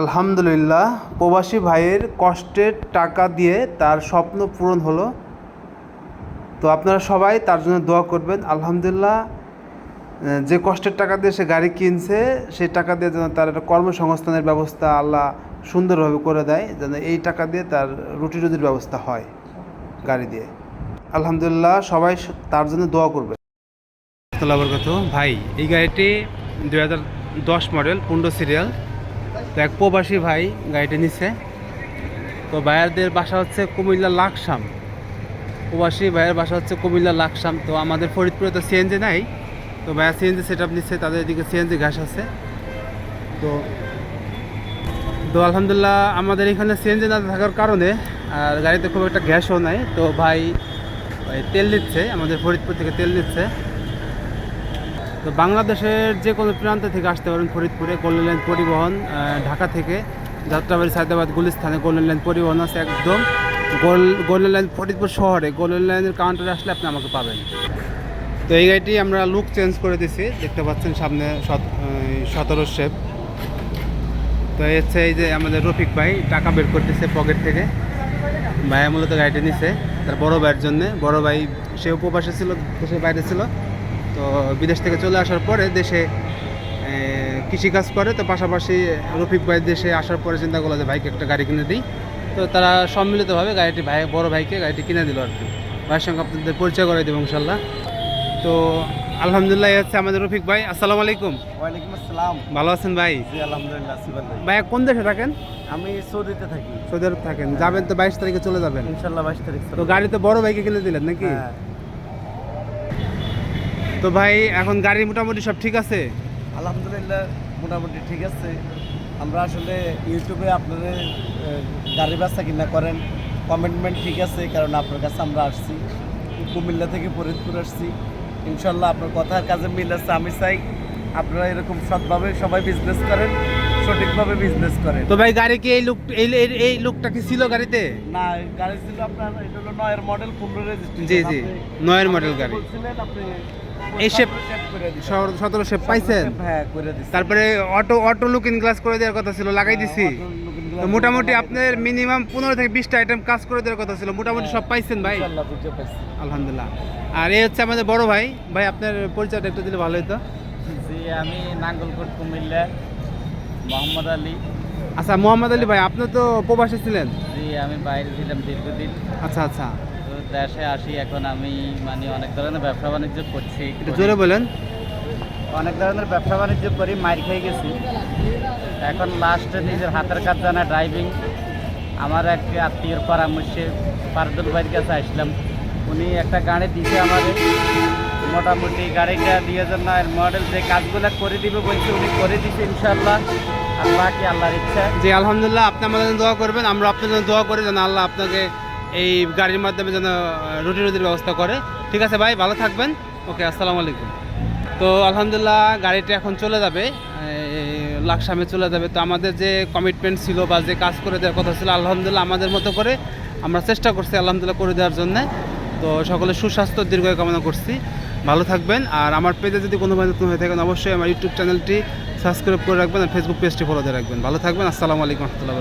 আলহামদুলিল্লাহ, প্রবাসী ভাইয়ের কষ্টের টাকা দিয়ে তার স্বপ্ন পূরণ হলো। তো আপনারা সবাই তার জন্য দোয়া করবেন। আলহামদুলিল্লাহ, যে কষ্টের টাকা দিয়ে সে গাড়ি কিনছে, সেই টাকা দিয়ে যেন তার একটা কর্মসংস্থানের ব্যবস্থা আল্লাহ সুন্দরভাবে করে দেয়, যেন এই টাকা দিয়ে তার রুটি রুজির ব্যবস্থা হয় গাড়ি দিয়ে। আলহামদুলিল্লাহ, সবাই তার জন্য দোয়া করবে ভাই, এই গাড়িটি দুই হাজার দশ মডেল, পুন্ড সিরিয়াল। তো এক প্রবাসী ভাই গাড়িটি নিচ্ছে তো ভাইয়ারদের বাসা হচ্ছে কুমিল্লা লাকসাম। প্রবাসী ভাইয়ের বাসা হচ্ছে কুমিল্লা লাকসাম। তো আমাদের ফরিদপুরে তো সিএনজি নাই। তো ভাইয়া সিএনজি সেট আপ নিচ্ছে তাদের এদিকে সিএনজি ঘাস আছে। তো তো আলহামদুলিল্লাহ আমাদের এখানে সিএনজি না থাকার কারণে আর গাড়িতে খুব একটা গ্যাসও নাই। তো ভাই তেল নিচ্ছে, আমাদের ফরিদপুর থেকে তেল নিচ্ছে। তো বাংলাদেশের যে কোনো প্রান্ত থেকে আসতে পারেন ফরিদপুরে গোল্ডেন লাইন পরিবহন ঢাকা থেকে। যাত্রাবাড়ি সায়দাবাদ গুলিস্থানে গোল্ডেন লাইন পরিবহন আছে একদম। গোল গোল্ডেন লাইন ফরিদপুর শহরে গোল্ডেন লাইনের কাউন্টারে আসলে আপনি আমাকে পাবেন। তো এই গাড়িটি আমরা লুক চেঞ্জ করে দিছি দেখতে পাচ্ছেন সামনে সতেরো শেপ তো হচ্ছে এই যে আমাদের রফিক ভাই, টাকা বের করতেছে পকেট থেকে। ভাইয়া মূলত গাড়িটি নিছে, তার বড় ভাইয়ের জন্যে। বড় ভাই, সে উপবাসে ছিল, দেশের বাইরে ছিল। তো বিদেশ থেকে চলে আসার পরে দেশে কৃষিকাজ করে। তো পাশাপাশি রফিক ভাই দেশে আসার পরে চিন্তা করল যে ভাইকে একটা গাড়ি কিনে দিই। তো তারা সম্মিলিতভাবে গাড়িটি ভাই বড় ভাইকে গাড়িটি কিনে দিল আর কি ভাইয়ের সঙ্গে আপনাদের পরিচয় করে দেবো ইনশাল্লাহ তো আলহামদুলিল্লাহ হচ্ছে আমাদের রফিক ভাই। আসসালামু আলাইকুম। ওয়ালাইকুম আসসালাম। ভালো আছেন ভাই? জি আলহামদুলিল্লাহ সিবান ভাই ভাইয়া কোন দেশে থাকেন? আমি সৌদিতে থাকি। সৌদি আরব থাকেন। যাবেন তো বাইশ তারিখে চলে যাবেন। ইনশাল্লাহ বাইশ তারিখ তো গাড়ি তো বড় ভাইকে কিনে দিলেন নাকি? হ্যাঁ। তো ভাই, এখন গাড়ি মোটামুটি সব ঠিক আছে? আলহামদুলিল্লাহ, মোটামুটি ঠিক আছে। আমরা আসলে ইউটিউবে আপনাদের গাড়ি ব্যবসা কিনা করেন কমেন্টমেন্ট ঠিক আছে, কারণ আপনার কাছে আমরা আসছি। কুমিল্লা থেকে ফরিদপুর আসছি। ইনশাল্লাহ আপনার কথার কাজে মিল আছে, আমি চাই আপনারা এরকম সৎভাবে সবাই বিজনেস করেন। সঠিকভাবে বিজনেস করেন তো ভাই গাড়ি কি এই লুক এই এই- লুকটা কি ছিল গাড়িতে? না গাড়ি ছিল আপনার এটা হলো নয়ের মডেল পনেরো রেজিস্ট্রেশন জি, জি, নয়ের model গাড়ি। বলছিলেন আপনি এই করে দিছেন। সতেরো শেপ পাইছেন? হ্যাঁ করে দিচ্ছি। তারপরে অটো অটো লুকিং গ্লাস করে দেওয়ার কথা ছিল লাগাই দিছি। তো মোটামুটি আপনার মিনিমাম পনেরো থেকে বিশটা আইটেম কাজ করে দেওয়ার কথা ছিল মোটামুটি সব পাইছেন ভাই? আলহামদুলিল্লাহ। আর এই হচ্ছে আমাদের বড় ভাই। ভাই আপনার পরিচয়টা একটু দিলে ভালো হতো জি আমি নাঙ্গলকোট কুমিল্লা। মোহাম্মদ আলী। আচ্ছা মোহাম্মদ আলী ভাই আপনি তো প্রবাসী ছিলেন? জি আমি বাইরে ছিলাম দীর্ঘদিন। আচ্ছা আচ্ছা। তো দেশে আসি এখন আমি মানে অনেক ধরনের ব্যবসা বাণিজ্য করছি। একটু জোরে বলেন। অনেক ধরনের ব্যবসা বাণিজ্য করি মার খেয়ে গেছি। এখন লাস্টে নিজের হাতের কাজ জানা ড্রাইভিং আমার এক আত্মীয়র পরামর্শে পারদুল ভাইয়ের কাছে আসলাম। উনি একটা গাড়ি দিছে আমাদের। মোটামুটি গাড়িটা দিয়ে জন্য মডেল যে কাজগুলো করে দিবে বলছে উনি করে দিছে ইনশাল্লাহ আর বাকি আল্লাহর ইচ্ছা। জি, আলহামদুলিল্লাহ, আপনি আমাদের জন্য দোয়া করবেন, আমরা আপনার জন্য দোয়া করি যেন আল্লাহ আপনাকে এই গাড়ির মাধ্যমে যেন রুটি রুটির ব্যবস্থা করে। ঠিক আছে ভাই, ভালো থাকবেন। ওকে, আসসালামু আলাইকুম। তো আলহামদুলিল্লাহ, গাড়িটা এখন চলে যাবে। লাকসামে চলে যাবে। তো আমাদের যে কমিটমেন্ট ছিল বা যে কাজ করে দেওয়ার কথা ছিল, আলহামদুলিল্লাহ আমাদের মতো করে আমরা চেষ্টা করছি আলহামদুলিল্লাহ করে দেওয়ার জন্য। তো সকলে সুস্বাস্থ্য দীর্ঘ কামনা করছি। ভালো থাকবেন। আর আমার পেজে যদি কোনো নতুন হয়ে থাকেন, অবশ্যই আমার ইউটিউব চ্যানেলটি সাবস্ক্রাইব করে রাখবেন আর ফেসবুক পেজটি ফলো দিয়ে রাখবেন। ভালো থাকবেন, আসসালামু আলাইকুম রহমতুল্লাহ